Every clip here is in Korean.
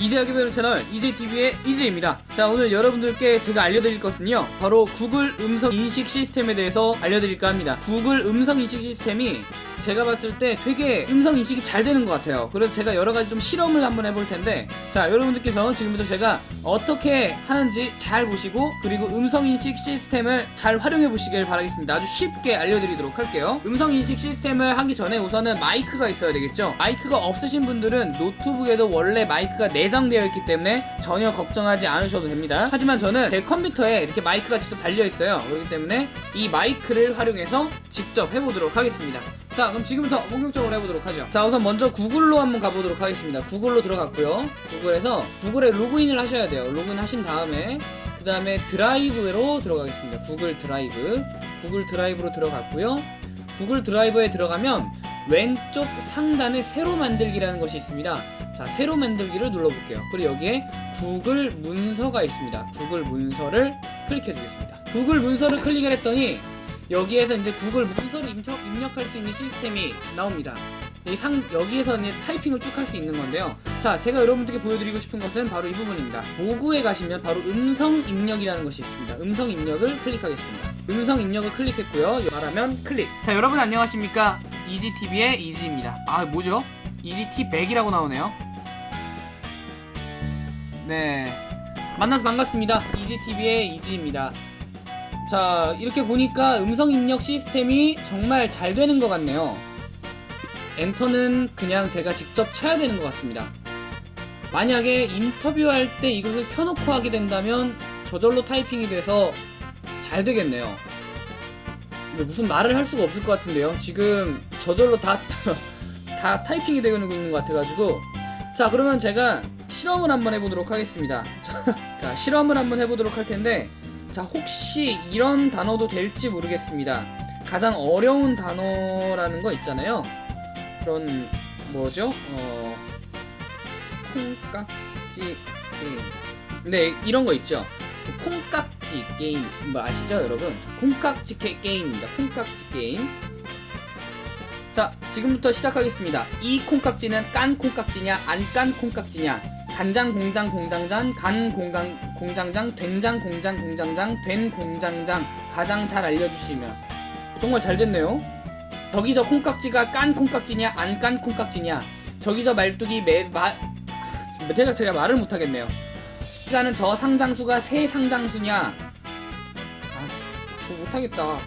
이재학의 배우 채널 이재TV의 이재입니다. 자, 오늘 여러분들께 제가 알려드릴 것은요. 바로 구글 음성 인식 시스템에 대해서 알려드릴까 합니다. 구글 음성 인식 시스템이 제가 봤을 때 되게 음성 인식이 잘 되는 것 같아요. 그래서 제가 여러 가지 좀 실험을 한번 해볼 텐데, 자, 여러분들께서 지금부터 제가 어떻게 하는지 잘 보시고, 그리고 음성 인식 시스템을 잘 활용해 보시길 바라겠습니다. 아주 쉽게 알려드리도록 할게요. 음성 인식 시스템을 하기 전에 우선은 마이크가 있어야 되겠죠. 마이크가 없으신 분들은 노트북에도 원래 마이크가 내 장되어 있기 때문에 전혀 걱정하지 않으셔도 됩니다. 하지만 저는 제 컴퓨터에 이렇게 마이크가 직접 달려 있어요. 그렇기 때문에 이 마이크를 활용해서 직접 해보도록 하겠습니다. 자, 그럼 지금부터 본격적으로 해보도록 하죠. 자, 우선 먼저 구글로 한번 가보도록 하겠습니다. 구글로 들어갔고요. 구글에서 구글에 로그인을 하셔야 돼요. 로그인 하신 다음에 그 다음에 드라이브로 들어가겠습니다. 구글 드라이브. 구글 드라이브로 들어갔고요. 구글 드라이브에 들어가면 왼쪽 상단에 새로 만들기라는 것이 있습니다. 자, 새로 만들기를 눌러볼게요. 그리고 여기에 구글 문서가 있습니다. 구글 문서를 클릭해 주겠습니다. 구글 문서를 클릭을 했더니 여기에서 이제 구글 문서를 입력, 입력할 수 있는 시스템이 나옵니다. 이 상, 여기에서 이제 타이핑을 쭉 할 수 있는 건데요. 자, 제가 여러분들께 보여드리고 싶은 것은 바로 이 부분입니다. 모구에 가시면 바로 음성 입력이라는 것이 있습니다. 음성 입력을 클릭하겠습니다. 음성 입력을 클릭했고요. 말하면 클릭. 자, 여러분 안녕하십니까? 이지TV의 이지입니다. 아, 뭐죠? 이지T 100이라고 나오네요. 네. 만나서 반갑습니다. 이지TV의 이지입니다. 자, 이렇게 보니까 음성 입력 시스템이 정말 잘 되는 것 같네요. 엔터는 그냥 제가 직접 쳐야 되는 것 같습니다. 만약에 인터뷰할 때 이것을 켜놓고 하게 된다면 저절로 타이핑이 돼서 잘 되겠네요. 무슨 말을 할 수가 없을 것 같은데요. 지금 저절로 다, 다 타이핑이 되고 있는 것 같아가지고. 자, 그러면 제가 실험을 한번 해보도록 하겠습니다. 자, 실험을 한번 해보도록 할 텐데, 자, 혹시 이런 단어도 될지 모르겠습니다. 가장 어려운 단어라는 거 있잖아요. 그런, 뭐죠? 어, 콩깍지 게임. 네, 이런 거 있죠. 콩깍지 게임. 뭐 아시죠, 여러분? 자, 콩깍지 게, 게임입니다. 콩깍지 게임. 자, 지금부터 시작하겠습니다. 이 콩깍지는 깐 콩깍지냐, 안 깐 콩깍지냐. 간장 공장 공장장, 간 공장 공장장, 된장 공장 공장장, 된 공장장 가장 잘 알려주시면 정말 잘 됐네요. 저기 저 콩깍지가 깐 콩깍지냐, 안 깐 콩깍지냐. 저기 저 말뚝이 매 마. 제가 말을 못 하겠네요. 시간은 저 상장수가 세 상장수냐? 아, 못 하겠다.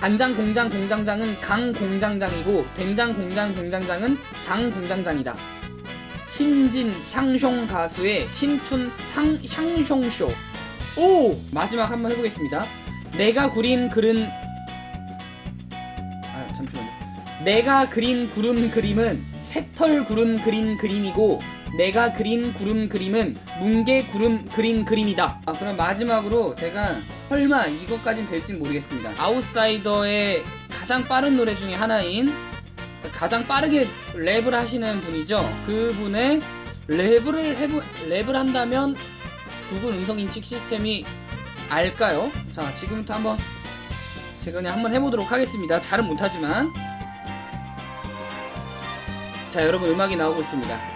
간장 공장 공장장은 강 공장장이고 된장 공장 공장장은 장 공장장이다. 신진 샹숑 가수의 신춘 상 샹숑쇼. 오 마지막 한번 해보겠습니다. 내가 그린 글은 아 잠시만요. 내가 그린 구름 그림은 새털 구름 그린 그림이고 내가 그린 구름 그림은 뭉게 구름 그린 그림이다. 아, 그럼 마지막으로 제가 설마 이것까진 될진 모르겠습니다. 아웃사이더의 가장 빠른 노래 중에 하나인 가장 빠르게 랩을 하시는 분이죠. 그분의 랩을 해보 랩을 한다면 구글 음성 인식 시스템이 알까요? 자, 지금부터 한번 제가 그냥 한번 해보도록 하겠습니다. 잘은 못하지만 자, 여러분 음악이 나오고 있습니다.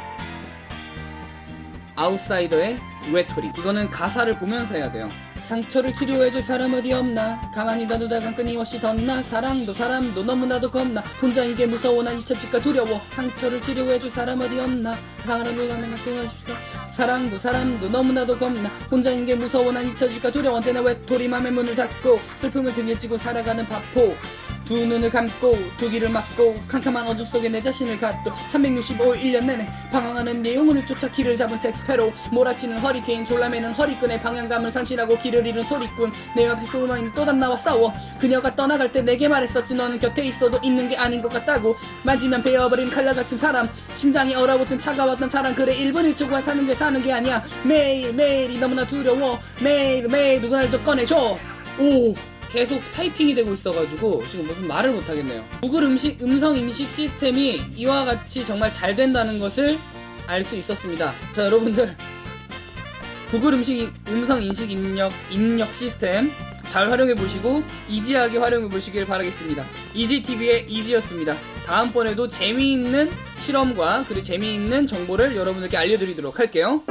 아웃사이더의 외톨이 이거는 가사를 보면서 해야 돼요 상처를 치료해줄 사람 어디 없나? 가만히 놔두다간 끊임없이 덧나? 사랑도 사람도 너무나도 겁나. 혼자 이게 무서워 난 잊혀질까 두려워. 상처를 치료해줄 사람 어디 없나? 사랑도 가면 끊임없이 사랑도 사람도 너무나도 겁나. 혼자 인 게 무서워 난 잊혀질까 두려워. 언제나 외톨이 맘의 문을 닫고 슬픔을 등에 지고 살아가는 바포 두 눈을 감고 두 귀를 막고 캄캄한 어둠 속에 내 자신을 갖도 365일 1년 내내 방황하는 내 영혼을 쫓아 길을 잡은 텍스페로 몰아치는 허리케인 졸라매는 허리끈에 방향감을 상실하고 길을 잃은 소리꾼 내 앞에 소문이 또담 나와 싸워 그녀가 떠나갈 때 내게 말했었지 너는 곁에 있어도 있는 게 아닌 것 같다고 만지면 베어버린 칼날 같은 사람 심장이 얼어붙은 차가웠던 사람 그래 1분 1초가 사는 게 사는 게 아니야 매일 매일이 너무나 두려워 매일 매일 누가 날좀 꺼내줘 오 계속 타이핑이 되고 있어가지고 지금 무슨 말을 못하겠네요. 구글 음식 음성 인식 시스템이 이와 같이 정말 잘 된다는 것을 알 수 있었습니다. 자 여러분들 구글 음식 음성 인식 입력 입력 시스템 잘 활용해 보시고 이지하게 활용해 보시길 바라겠습니다. 이지TV의 이지였습니다. 다음번에도 재미있는 실험과 그리고 재미있는 정보를 여러분들께 알려드리도록 할게요.